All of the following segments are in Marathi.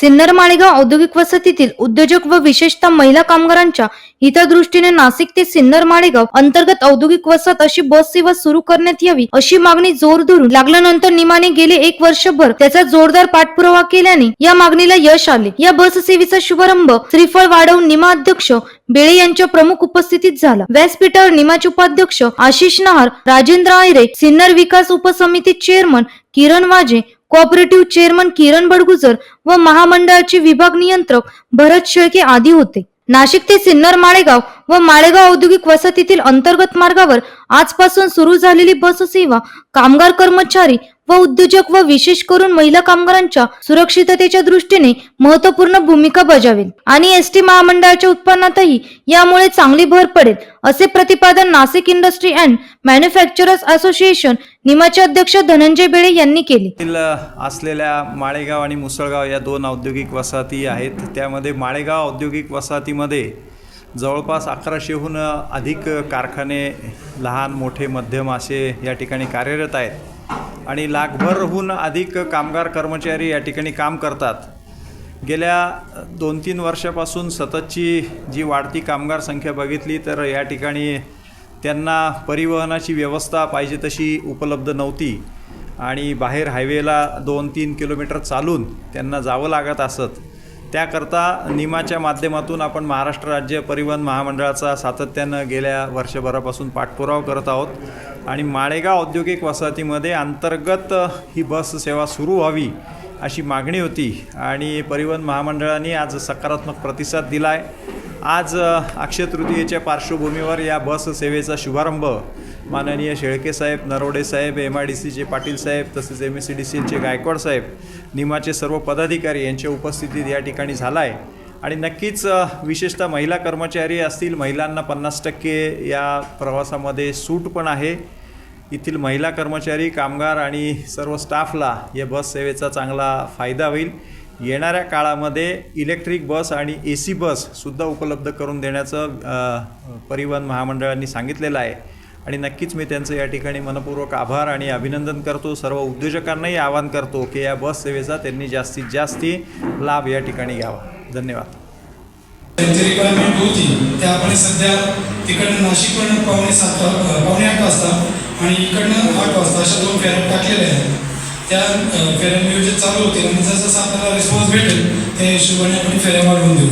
सिन्नर माळेगाव औद्योगिक वसतीतील उद्योजक व विशेषतः महिला कामगारांच्या हितदृष्टीने नाशिक ते सिन्नर माळेगाव अंतर्गत औद्योगिक वसत अशी बस सेवा सुरू करण्यात यावी अशी मागणी जोर धरून लागल्यानंतर निमाने गेले एक वर्षभर त्याचा जोरदार पाठपुरावा केल्याने या मागणीला यश आले. या बस सेवेचा शुभारंभ श्रीफळ वाढवून निमा अध्यक्ष बेळे यांच्या प्रमुख उपस्थितीत झाला. व्यासपीठावर निमाचे उपाध्यक्ष आशिष नहार राजेंद्र आयरे सिन्नर विकास उपसमिती chairman Kiran Waje cooperative chairman किरण बडगुजर व महामंडळाचे विभाग नियंत्रक भरत शेळके आदी होते. नाशिक ते सिन्नर माळेगाव व माळेगाव औद्योगिक वसाहतीतील अंतर्गत मार्गावर आजपासून सुरू झालेली बस सेवा कामगार कर्मचारी व उद्योजक व विशेष करून महिला कामगारांच्या सुरक्षिततेच्या दृष्टीने महत्त्वपूर्ण भूमिका बजावेल. आणि एस टी महामंडळाच्या उत्पन्नातही यामुळे चांगली भर पडेल असे प्रतिपादन Nashik industry and manufacturers association निमाचे अध्यक्ष धनंजय बेळे यांनी केले. असलेल्या माळेगाव आणि मुसळगाव या दोन औद्योगिक वसाहती आहेत. त्यामध्ये माळेगाव औद्योगिक वसाहतीमध्ये जवळपास अकराशेहून अधिक कारखाने लहान मोठे मध्यम असे या ठिकाणी कार्यरत आहेत. आणि लाखभरहून अधिक कामगार कर्मचारी या ठिकाणी काम करतात. गेल्या दोन तीन वर्षापासून सततची जी वाढती कामगार संख्या बघितली तर या ठिकाणी त्यांना परिवहनाची व्यवस्था पाहिजे तशी उपलब्ध नव्हती. आणि बाहेर हायवेला दोन तीन किलोमीटर चालून त्यांना जावं लागत असत. त्याकरता निमाच्या माध्यमातून आपण महाराष्ट्र राज्य परिवहन महामंडळाचा सातत्यानं गेल्या वर्षभरापासून पाठपुरावा करत आहोत. आणि माळेगाव औद्योगिक वसाहतीमध्ये अंतर्गत ही बस सेवा सुरू व्हावी अशी मागणी होती. आणि परिवहन महामंडळाने आज सकारात्मक प्रतिसाद दिला आहे आज अक्षय तृतीयेच्या पार्श्वभूमीवर या बस सेवेचा शुभारंभ माननीय शेळके साहेब नरोडे साहेब एम आय डी सीचे पाटील साहेब तसेच एम एस सी डी सीचे गायकवाड साहेब निमाचे सर्व पदाधिकारी यांच्या उपस्थितीत या ठिकाणी झाला आहे आणि नक्कीच विशेषतः महिला कर्मचारी असतील महिलांना पन्नास टक्के या प्रवासामध्ये सूट पण आहे. येथील महिला कर्मचारी कामगार आणि सर्व स्टाफला या बस सेवेचा चांगला फायदा होईल. येणाऱ्या काळामध्ये इलेक्ट्रिक बस आणि ए सी बससुद्धा उपलब्ध करून देण्याचं परिवहन महामंडळांनी सांगितलेलं आहे. आणि नक्कीच मी त्यांचं या ठिकाणी मनपूर्वक आभार आणि अभिनंदन करतो. सर्व उद्योजकांनाही आवाहन करतो की या बस सेवेचा त्यांनी जास्तीत जास्त लाभ या ठिकाणी घ्यावा. धन्यवाद. त्यांची रिक्वायरमेंट होती. त्या आपण सध्या तिकडनं नाशिककडनं पावणे सात पावणे आठ वाजता आणि इकडनं आठ वाजता अशा दोन फेऱ्या टाकलेल्या आहेत. त्या फेऱ्या नियोजित चालू होतील आणि जसं जसं आपल्याला रिस्पॉन्स भेटेल त्या हिशोबाने आपण फेऱ्या वाढवून देऊ.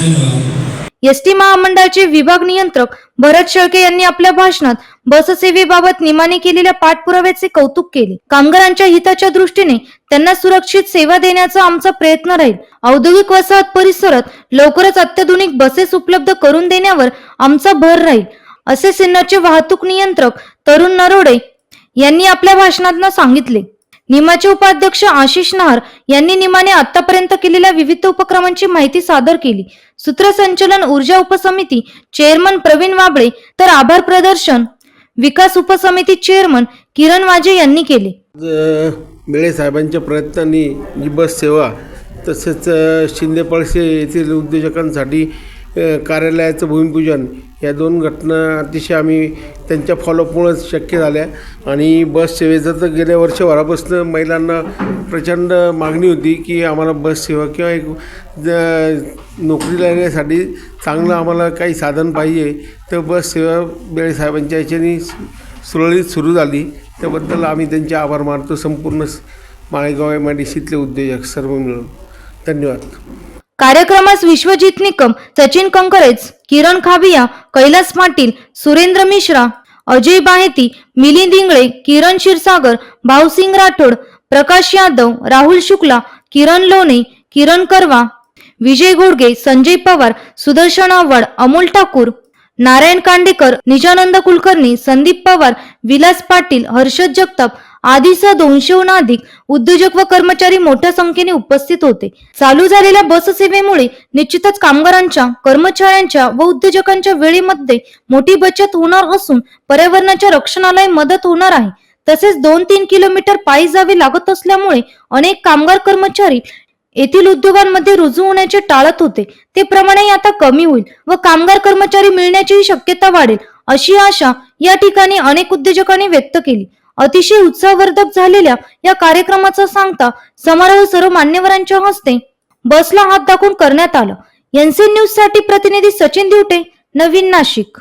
धन्यवाद. एस टी महामंडळाचे विभाग नियंत्रक भरत शेळके यांनी आपल्या भाषणात बससेवेबाबत निमाने केलेल्या पाठपुराव्याचे कौतुक केले. कामगारांच्या हिताच्या दृष्टीने त्यांना सुरक्षित सेवा देण्याचा आमचा प्रयत्न राहील. औद्योगिक वसाहत परिसरात लवकरच अत्याधुनिक बसेस उपलब्ध करून देण्यावर आमचा भर राहील. असे सिन्नरचे वाहतूक नियंत्रक तरुण नरोडे यांनी आपल्या भाषणात सांगितले. निमाचे उपाध्यक्ष आशिष नहर यांनी निमाने आतापर्यंत केलेल्या विविध उपक्रमांची माहिती सादर केली. सूत्रसंचलन ऊर्जा उपसमिती चेअरमन प्रवीण वाबळे तर आभार प्रदर्शन विकास उपसमिती चेअरमन किरण वाजे यांनी केले. आज बेळे साहेबांच्या प्रयत्नांनी जी बस सेवा तसेच शिंदे पळसे येथील उद्योजकांसाठी कार्यालयाचं भूमिपूजन या दोन घटना अतिशय आम्ही त्यांच्या फॉलोअपमुळेच शक्य झाल्या. आणि बस सेवेचं तर गेल्या वर्षभरापासून महिलांना प्रचंड मागणी होती की आम्हाला बस सेवा किंवा एक ज- नोकरीला येण्यासाठी चांगलं आम्हाला काही साधन पाहिजे. तर बस सेवा बेळे साहेबांच्या सुरळीत सुरू झाली. त्याबद्दल आम्ही त्यांचे आभार मानतो. संपूर्ण स- माळेगाव एम आय डी सीतले उद्योजक सर्व मिळून. धन्यवाद. कार्यक्रमास विश्वजित निकम सचिन कंकरेज किरण खाबिया कैलास पाटील सुरेंद्र मिश्रा अजय बाहेती मिलिंद इंगळे किरण क्षीरसागर भाऊसिंग राठोड प्रकाश यादव राहुल शुक्ला किरण लोणे किरण करवा विजय घोडगे संजय पवार सुदर्शन आव्हाड अमोल ठाकूर नारायण कांडेकर निजानंद कुलकर्णी संदीप पवार विलास पाटील हर्षद जगताप आदीसह दोनशेहून अधिक उद्योजक व कर्मचारी मोठ्या संख्येने उपस्थित होते. चालू झालेल्या बस सेवेमुळे निश्चितच कामगारांच्या कर्मचाऱ्यांच्या व उद्योजकांच्या वेळेमध्ये मोठी बचत होणार असून पर्यावरणाच्या रक्षणालाही मदत होणार आहे. तसेच दोन तीन किलोमीटर पायी जावे लागत असल्यामुळे अनेक कामगार कर्मचारी येथील उद्योगांमध्ये रुजू होण्याचे टाळत होते. ते प्रमाणही आता कमी होईल व कामगार कर्मचारी मिळण्याचीही शक्यता वाढेल अशी आशा या ठिकाणी अनेक उद्योजकांनी व्यक्त केली. अतिशय उत्साहवर्धक झालेल्या या कार्यक्रमाचा सांगता समारोह सर्व मान्यवरांच्या हस्ते बसला हात दाखवून करण्यात आलं. एनसी न्यूजसाठी प्रतिनिधी सचिन दिवटे नवीन नाशिक.